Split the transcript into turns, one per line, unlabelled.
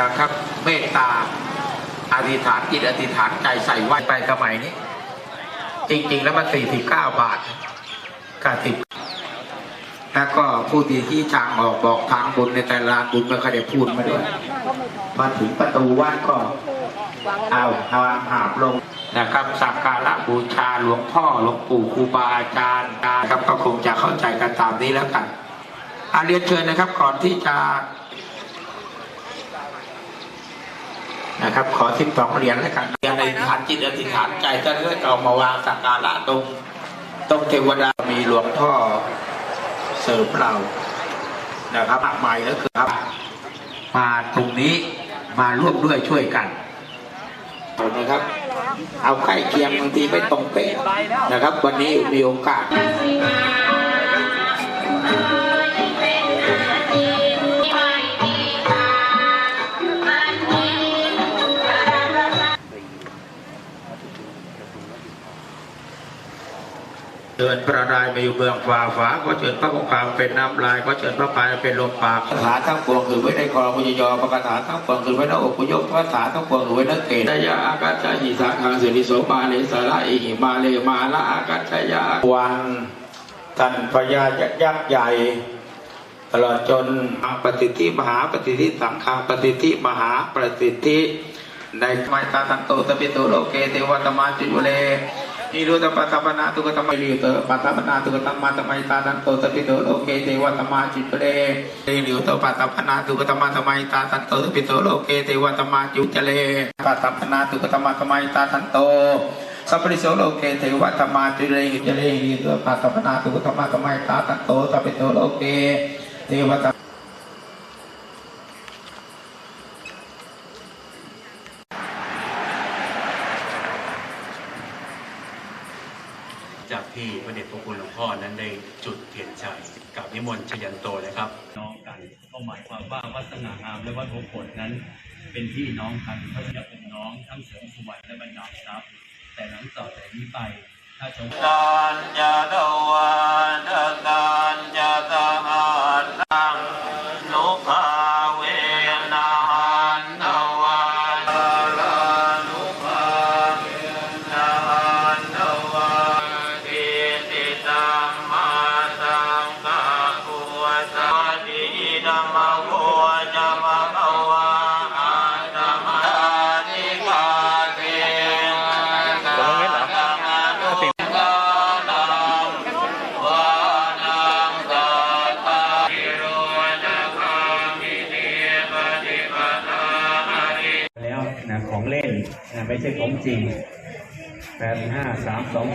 นะครับ เมตตาอธิษฐานจิตอธิษฐานใจใส่ไว้ไปสมัยนี้ จริง ๆ แล้วมันสี่สิบเก้าบาทกับสิบแล้วก็ผู้ที่ที่ทางออกบอกทางบุญในแต่ละบุญมันก็ได้พูดมาด้วยมาถึงประตูวัดก็เอาทาหาบลงนะครับสักการะบูชาหลวงพ่อหลวงปู่ครูบาอาจารย์นะครับก็คงจะเข้าใจกันตามนี้แล้วกันอาเรียนเชิญนะครับก่อนที่จะ นะครับ ขอทิปสองเหรียญแล้วกันเรียญในฐานจิตอธิษฐานใจจะได้เอามาวางสักการะตรงตรงเทวดามีหลวงพ่อเสริมเรานะครับมากมายแล้วคือครับ มาตรงนี้มาร่วมด้วยช่วยกันนะครับ เอาใกล้เคียงบางทีไม่ตรงเป๊ะนะครับ วันนี้มีโอกาส เชิญพระนายมาอยู่เมืองฟ้าฝาก็เชิญพระองค์กลางเป็นน้ำลายก็เชิญพระพายเป็นลมปากคาถาทั้งปวงคือไว้ในคอมุญยอประกาถาทั้งปวงคือไว้ในอกพุยกพระถาทั้งปวงคือไว้ในเกศยาอากาศยิสาคังสิริโสมาเลสาระอิหิมาเลมาละอากาศยาวันท่านพญายักษ์ใหญ่ตลอดจนปฏิทิมหาปฏิทิสังฆังปฏิทิมหาปฏิทิในไมตาตันโตตปิโตโลเกเทวตมาจุเล นิโรธปัตตปนาตุกตมะลิโตปัตตปนาตุกตมะตมัยตาตันโตตปิโตโลเกเทวตมาจุเลนิโรธปัตตปนาตุกตมะตมัยตาตันโตตปิโตโลเกเทวตมาจุเลปัตตปนาตุกตมะตมัยตาตันโตสัพพิโสโลเกเทวตมาจุเลจุเลนิโรธปัตตปนาตุกตมะตมัยตาตันโตตปิโตโลเกเทวต
จากที่พระเดชพระคุณหลวงพ่อนั้นได้จุดเทียนชัยกับนิมนต์ชยันโตนะครับ น้องกันก็หมายความว่าวัดสง่างามและวัดหัวโขดนั้น เป็นพี่น้องกันเพราะฉะนั้นเป็นน้องทั้งเสริมสุวรรณและบรรดาลทรัพย์แต่หลังต่อแต่นี้ไปถ้าชม
การจะดวันการจ เนปฏิปทาหาริ
แล้วนะของเล่นนะไม่ใช่ของจริงแปดห้าสามสอง